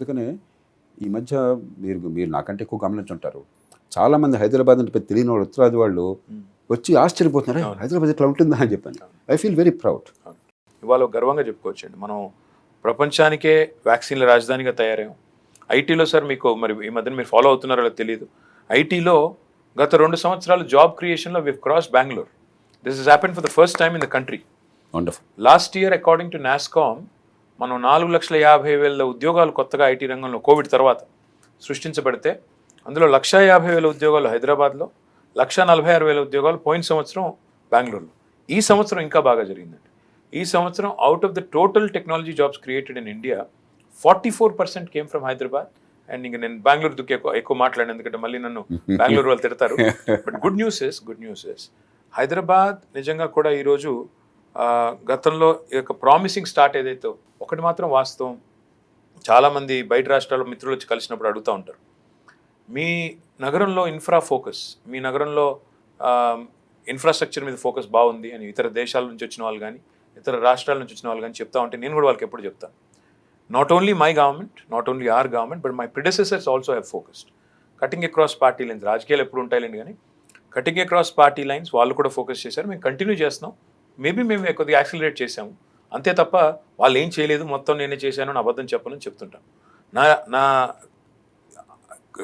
అందుకనే ఈ మధ్య మీరు మీరు నాకంటే ఎక్కువ గమనించుంటారు. చాలామంది హైదరాబాద్ అంటే తెలియని వాళ్ళు ఉత్తరాది వాళ్ళు వచ్చి ఆశ్చర్యపోతున్నారు "ఏ, హైదరాబాద్ ఇట్లా ఉంటుందా అని చెప్పాను. ఐ ఫీల్ వెరీ ప్రౌడ్ ఇవాళ గర్వంగా చెప్పుకోవచ్చండి. మనం ప్రపంచానికే వ్యాక్సిన్ల రాజధానిగా తయారయ్యాం. ఐటీలో సార్ మీకు మరి ఈ మధ్యన మీరు ఫాలో అవుతున్నారో తెలియదు ఐటీలో గత రెండు సంవత్సరాలు job క్రియేషన్లో we've crossed Bengaluru this is happen for the first time in the country wonderful last year according to NASSCOM మనం నాలుగు లక్షల యాభై వేల ఉద్యోగాలు కొత్తగా ఐటీ రంగంలో కోవిడ్ తర్వాత సృష్టించబడితే అందులో లక్ష యాభై వేల ఉద్యోగాలు హైదరాబాద్లో లక్ష నలభై ఆరు వేల ఉద్యోగాలు పోయిన సంవత్సరం బెంగళూరులో. ఈ సంవత్సరం ఇంకా బాగా జరిగిందండి. ఈ సంవత్సరం out of the total technology jobs created in India forty four percent came from Hyderabad. And ఇంక నేను బెంగళూరు దుక్కి ఎక్కువ ఎక్కువ మాట్లాడాను ఎందుకంటే మళ్ళీ నన్ను బెంగళూరు వాళ్ళు తిడతారు. But good news is good news is Hyderabad నిజంగా కూడా ఈరోజు గతంలో ఈ యొక్క ప్రామిసింగ్ స్టార్ట్ ఏదైతే ఒకటి మాత్రం వాస్తవం. చాలామంది బయట రాష్ట్రాల మిత్రులు వచ్చి కలిసినప్పుడు అడుగుతూ ఉంటారు. మీ నగరంలో ఇన్ఫ్రా ఫోకస్ మీ నగరంలో ఇన్ఫ్రాస్ట్రక్చర్ మీద ఫోకస్ బాగుంది అని ఇతర దేశాల నుంచి వచ్చిన వాళ్ళు కానీ ఇతర రాష్ట్రాల నుంచి వచ్చిన వాళ్ళు కానీ చెప్తా ఉంటే నేను కూడా వాళ్ళకి ఎప్పుడు చెప్తాను. Not only my government not only our government but my predecessors also have focused cutting across party lines రాజకీయాలు ఎప్పుడు ఉంటాయిలేండి కానీ కటింగ్ అక్రాస్ పార్టీ లైన్స్ వాళ్ళు కూడా ఫోకస్ చేశారు. మేము కంటిన్యూ చేస్తున్నాం. మేబీ మేము కొద్దిగా యాక్సిలరేట్ చేసాము అంతే తప్ప వాళ్ళు ఏం చేయలేదు మొత్తం నేనే చేశాను అని అబద్ధం చెప్పనని చెప్తుంటాను నా నా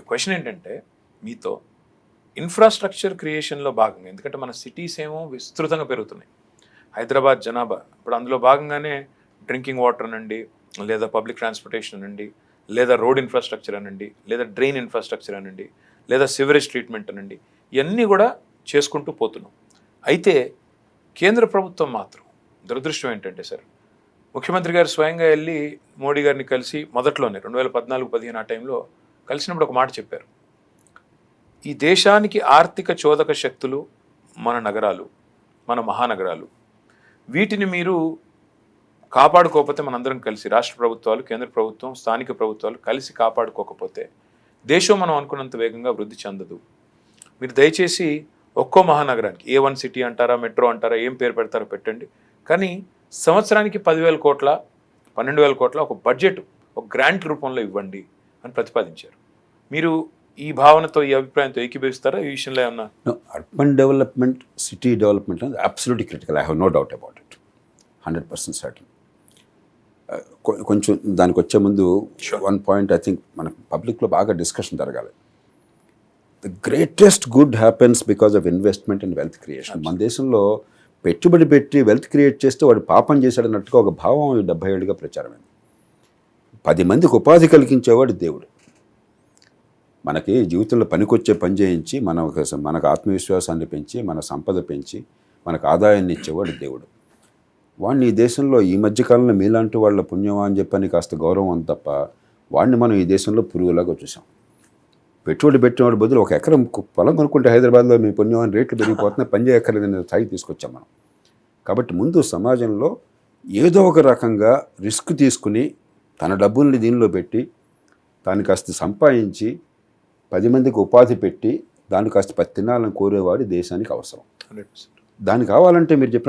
క్వశ్చన్ ఏంటంటే మీతో ఇన్ఫ్రాస్ట్రక్చర్ క్రియేషన్లో భాగంగా ఎందుకంటే మన సిటీస్ ఏమో విస్తృతంగా పెరుగుతున్నాయి. హైదరాబాద్ జనాభా ఇప్పుడు అందులో భాగంగానే డ్రింకింగ్ వాటర్ అనండి లేదా పబ్లిక్ ట్రాన్స్పోర్టేషన్ అనండి లేదా రోడ్ ఇన్ఫ్రాస్ట్రక్చర్ అనండి లేదా డ్రైన్ ఇన్ఫ్రాస్ట్రక్చర్ అనండి లేదా సివరేజ్ ట్రీట్మెంట్ అనండి ఇవన్నీ కూడా చేసుకుంటూ పోతున్నాం. అయితే కేంద్ర ప్రభుత్వం మాత్రం దురదృష్టం ఏంటంటే సార్ ముఖ్యమంత్రి గారు స్వయంగా వెళ్ళి మోడీ గారిని కలిసి మొదట్లోనే రెండు వేల పద్నాలుగు పదిహేను ఆ టైంలో కలిసినప్పుడు ఒక మాట చెప్పారు. ఈ దేశానికి ఆర్థిక చోదక శక్తులు మన నగరాలు మన మహానగరాలు. వీటిని మీరు కాపాడుకోకపోతే మనందరం కలిసి రాష్ట్ర ప్రభుత్వాలు కేంద్ర ప్రభుత్వం స్థానిక ప్రభుత్వాలు కలిసి కాపాడుకోకపోతే దేశం మనం అనుకున్నంత వేగంగా వృద్ధి చెందదు. మీరు దయచేసి ఒక్కో మహానగరానికి ఏ వన్ సిటీ అంటారా మెట్రో అంటారా ఏం పేరు పెడతారో పెట్టండి. కానీ సంవత్సరానికి పదివేల కోట్ల పన్నెండు వేల కోట్ల ఒక బడ్జెట్ ఒక గ్రాంట్ రూపంలో ఇవ్వండి అని ప్రతిపాదించారు. మీరు ఈ భావనతో ఈ అభిప్రాయంతో ఏకీభవిస్తారా? ఈ విషయంలో ఏమన్నా? అర్బన్ డెవలప్మెంట్ సిటీ డెవలప్మెంట్ అనేది absolutely critical I have no doubt about it hundred percent certain కొంచెం దానికి వచ్చే ముందు వన్ పాయింట్ ఐ థింక్ మన పబ్లిక్లో బాగా డిస్కషన్ జరగాలి. The greatest good happens because of investment and wealth creation మన దేశంలో పెట్టుబడి పెట్టి వెల్త్ క్రియేట్ చేస్తే వాడు పాపం చేశాడన్నట్టుగా ఒక భావం ఈ డెబ్బై ఏడుగా ప్రచారమైంది పది మందికి ఉపాధి కలిగించేవాడు దేవుడు. మనకి జీవితంలో పనికొచ్చే పని చేయించి మన మనకు ఆత్మవిశ్వాసాన్ని పెంచి మన సంపద పెంచి మనకు ఆదాయాన్ని ఇచ్చేవాడు దేవుడు. వాడిని ఈ దేశంలో ఈ మధ్యకాలంలో మీలాంటి వాళ్ళ పుణ్యమా అని చెప్పని కాస్త గౌరవం తప్ప వాడిని మనం ఈ దేశంలో పురుగులాగా చూసాం. పెట్టుబడి పెట్టినవాడి బదులు ఒక ఎకరం పొలం కొనుక్కుంటే హైదరాబాద్లో మీ పుణ్యం అని రేట్లు పెరిగిపోతున్నాయి పని చేయక్కర్లేదనే స్థాయికి తీసుకొచ్చాం మనం. కాబట్టి ముందు సమాజంలో ఏదో ఒక రకంగా రిస్క్ తీసుకుని తన డబ్బుల్ని దీనిలో పెట్టి దాన్ని కాస్త సంపాదించి పది మందికి ఉపాధి పెట్టి దాన్ని కాస్త పది తినాలని కోరేవాడు దేశానికి అవసరం. దానికి కావాలంటే మీరు చెప్పిన